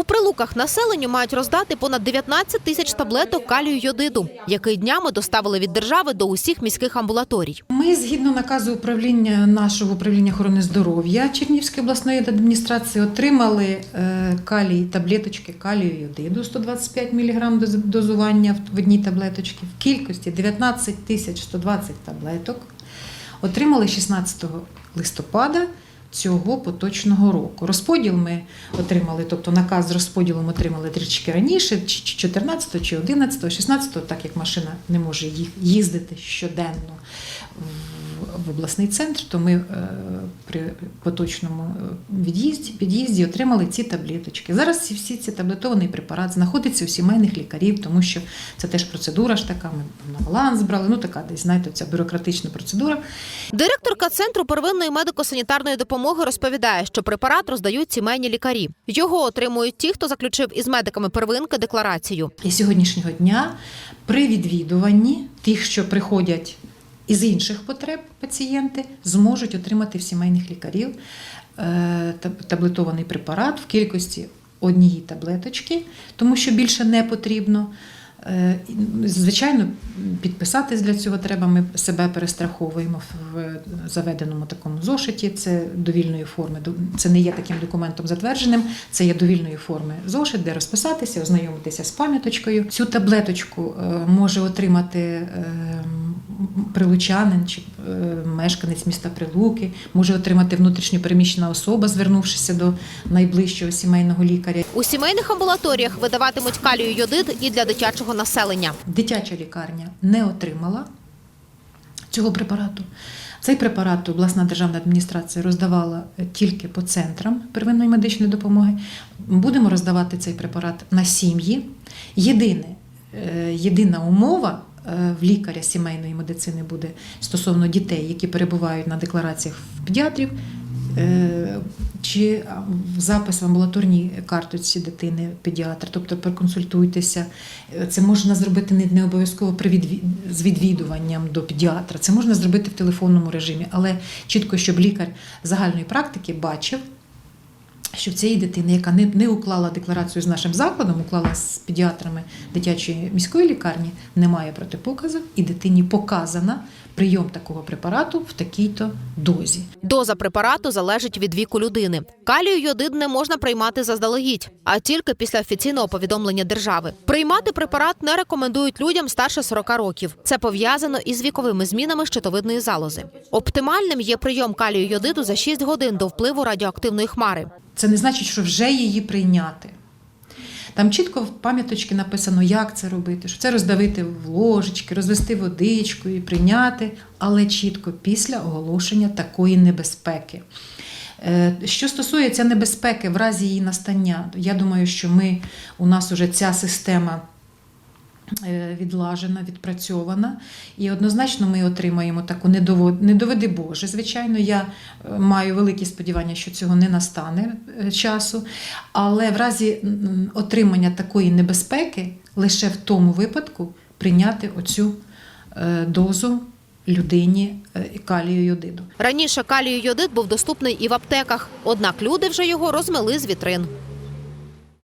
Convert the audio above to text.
У прилуках населенню мають роздати понад 19 тисяч таблеток калію йодиду, який днями доставили від держави до усіх міських амбулаторій. Ми згідно наказу управління нашого управління охорони здоров'я Чернівської обласної адміністрації отримали е, калій таблеточки калію йодиду 125 мг доз- дозування в одній таблеточці в кількості 19 тисяч 120 таблеток. Отримали 16 листопада. Цього поточного року. Розподіл ми отримали, тобто наказ з розподілом отримали трішки раніше, чи чи 14, чи 11, 16, так як машина не може їздити щоденно в, обласний центр, то ми е, при поточному е, від'їзді, під'їзді отримали ці таблеточки. Зараз всі ці таблетований препарат знаходиться у сімейних лікарів, тому що це теж процедура ж така. Ми на баланс брали. Ну така десь знаєте, ця бюрократична процедура. Директорка центру первинної медико-санітарної допомоги розповідає, що препарат роздають сімейні лікарі. Його отримують ті, хто заключив із медиками первинки декларацію. І сьогоднішнього дня при відвідуванні тих, що приходять із інших потреб пацієнти, зможуть отримати в сімейних лікарів е, таблетований препарат в кількості однієї таблеточки, тому що більше не потрібно. Е, Звичайно, підписатись для цього треба. Ми себе перестраховуємо в заведеному такому зошиті. Це довільної форми. Це не є таким документом затвердженим. Це є довільної форми зошит, де розписатися, ознайомитися з пам'яточкою. Цю таблеточку е, може отримати е, прилучанин чи е, мешканець міста Прилуки, може отримати внутрішньо переміщена особа, звернувшися до найближчого сімейного лікаря. У сімейних амбулаторіях видаватимуть калію йодид і для дитячого населення. Дитяча лікарня не отримала цього препарату. Цей препарат обласна державна адміністрація роздавала тільки по центрам первинної медичної допомоги. Будемо роздавати цей препарат на сім'ї. Єдине, е, єдина умова в лікаря сімейної медицини буде стосовно дітей, які перебувають на деклараціях в педіатрів. е, Чи запис в амбулаторній карточці дитини педіатр, тобто проконсультуйтеся. Е, Це можна зробити не, обов'язково при з відвідуванням до педіатра. Це можна зробити в телефонному режимі, але чітко, щоб лікар загальної практики бачив, що в цієї дитини, яка не, не уклала декларацію з нашим закладом, уклала з педіатрами дитячої міської лікарні, немає протипоказів, і дитині показана прийом такого препарату в такій-то дозі. Доза препарату залежить від віку людини. Калію йодид не можна приймати заздалегідь, а тільки після офіційного повідомлення держави. Приймати препарат не рекомендують людям старше 40 років. Це пов'язано із віковими змінами щитовидної залози. Оптимальним є прийом калію йодиду за 6 годин до впливу радіоактивної хмари. Це не значить, що вже її прийняти. Там чітко в пам'яточці написано, як це робити, що це роздавити в ложечки, розвести водичку і прийняти, але чітко після оголошення такої небезпеки. Е, Що стосується небезпеки в разі її настання, я думаю, що ми у нас вже ця система е, відлажена, відпрацьована. І однозначно ми отримаємо таку не доведи Боже. Звичайно, я е, маю великі сподівання, що цього не настане часу. Але в разі отримання такої небезпеки лише в тому випадку прийняти оцю дозу людині е, калію йодиду. Раніше калію йодид був доступний і в аптеках, однак люди вже його розмили з вітрин.